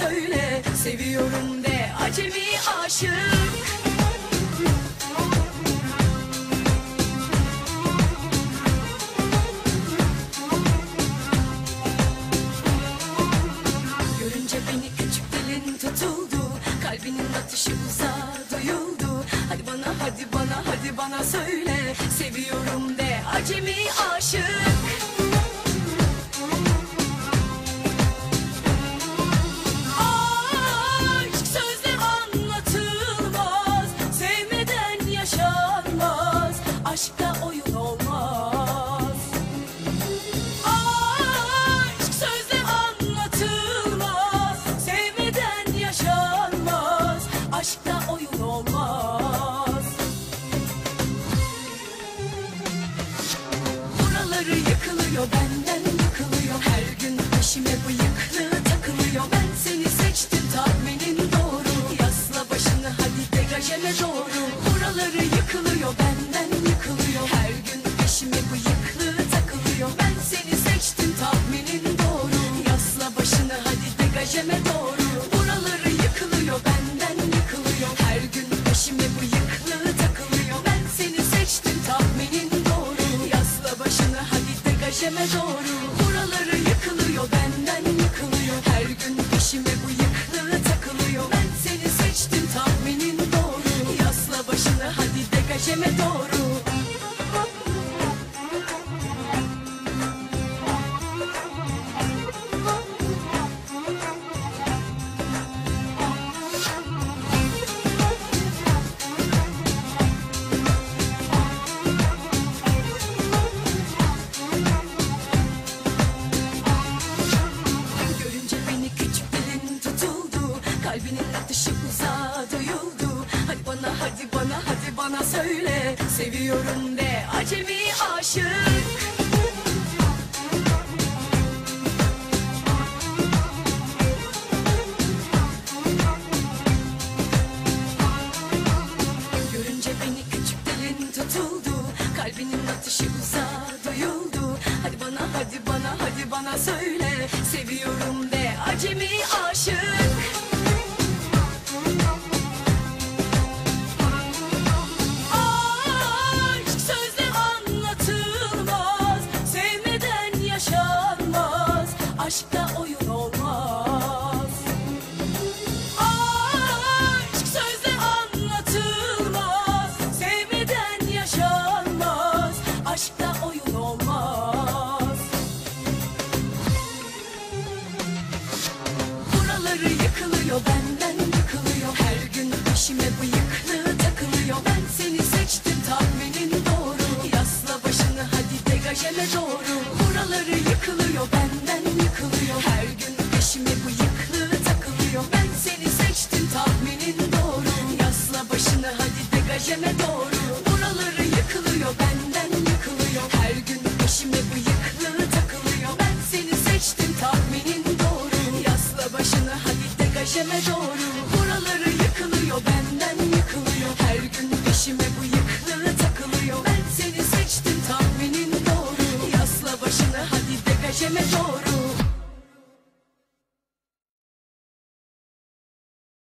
söyle Seviyorum de acemi aşık? Görünce beni küçük dilin tutuldu Kalbinin atışı uzağa duyuldu. Hadi bana hadi bana hadi bana söyle Seviyorum de acemi aşık degajeme doğru. Buraları yıkılıyor benden yıkılıyor. Her gün peşime bıyıklı takılıyor. Ben seni seçtim tahminin doğru. Yasla başını hadi degajeme doğru. Buraları yıkılıyor benden yıkılıyor. Her gün peşime bıyıklı takılıyor. Ben seni seçtim tahminin doğru. Yasla başını hadi degajeme doğru Seviyorum de acemi aşık. Görünce beni küçük dilin tutuldu Kalbinin atışı uzağa duyuldu. Hadi bana hadi bana hadi bana söyle Seviyorum de acemi aşık yıkılıyor benden yıkılıyor. Her gün peşime bıyıklı takılıyor. Ben seni seçtim tahminin doğru. Yasla başını hadi degajeme doğru. Buraları yıkılıyor benden yıkılıyor. Her gün peşime bıyıklı takılıyor. Ben seni seçtim tahminin doğru. Yasla başını hadi degajeme doğru. me.